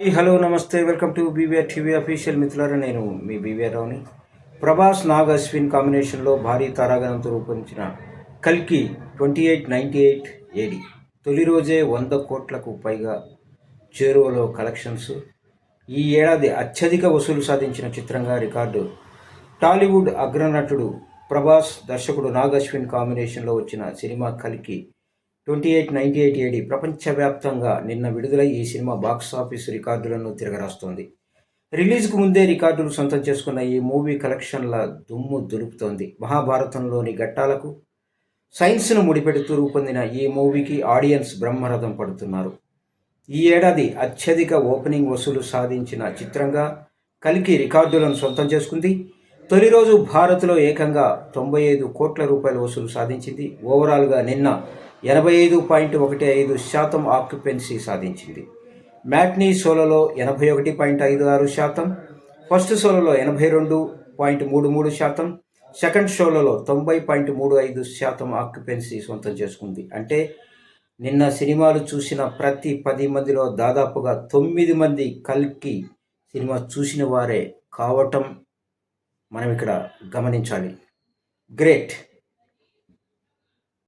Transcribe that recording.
Hi hello నమస్తే welcome to BVR TV official మిత్రులారా నేను మీ బీవీఆర్ రావుని ప్రభాస్ నాగ్ అశ్విన్ కాంబినేషన్లో భారీ తారాగణంతో రూపొందించిన కల్కి twenty eight ninety eight AD తొలి రోజే వంద కోట్లకు పైగా చేరువలో కలెక్షన్స్ ఈ ఏడాది అత్యధిక వసూలు సాధించిన చిత్రంగా రికార్డు. టాలీవుడ్ అగ్రనటుడు ప్రభాస్ దర్శకుడు నాగ్ అశ్విన్ కాంబినేషన్లో వచ్చిన సినిమా కలికి twenty eight ninety eight AD ప్రపంచవ్యాప్తంగా నిన్న విడుదలై ఈ సినిమా బాక్స్ ఆఫీస్ రికార్డులను తిరగరాస్తోంది. రిలీజ్కు ముందే రికార్డులు సొంతం చేసుకున్న ఈ మూవీ కలెక్షన్ల దుమ్ము దులుపుతోంది. మహాభారతంలోని ఘట్టాలకు సైన్స్ను ముడిపెడుతూ రూపొందిన ఈ మూవీకి ఆడియన్స్ బ్రహ్మరథం పడుతున్నారు. ఈ ఏడాది అత్యధిక ఓపెనింగ్ వసూలు సాధించిన చిత్రంగా కలికి రికార్డులను సొంతం చేసుకుంది తొలి రోజు భారత్లో ఏకంగా తొంభై ఐదు కోట్ల రూపాయల వసూలు సాధించింది. ఓవరాల్గా నిన్న ఎనభై ఐదు పాయింట్ ఒకటి ఐదు శాతం ఆక్యుపెన్సీ సాధించింది. మ్యాట్నీ సోలలో ఎనభై ఒకటి పాయింట్ ఐదు ఆరు శాతం ఫస్ట్ సోలలో ఎనభై రెండు పాయింట్ మూడు మూడు శాతం సెకండ్ షోలలో తొంభై పాయింట్ మూడు ఐదు శాతం ఆక్యుపెన్సీ సొంతం చేసుకుంది. అంటే నిన్న సినిమాలు చూసిన ప్రతి పది మందిలో దాదాపుగా తొమ్మిది మంది కల్కి సినిమా చూసిన వారే కావటం మనం ఇక్కడ గమనించాలి. గ్రేట్!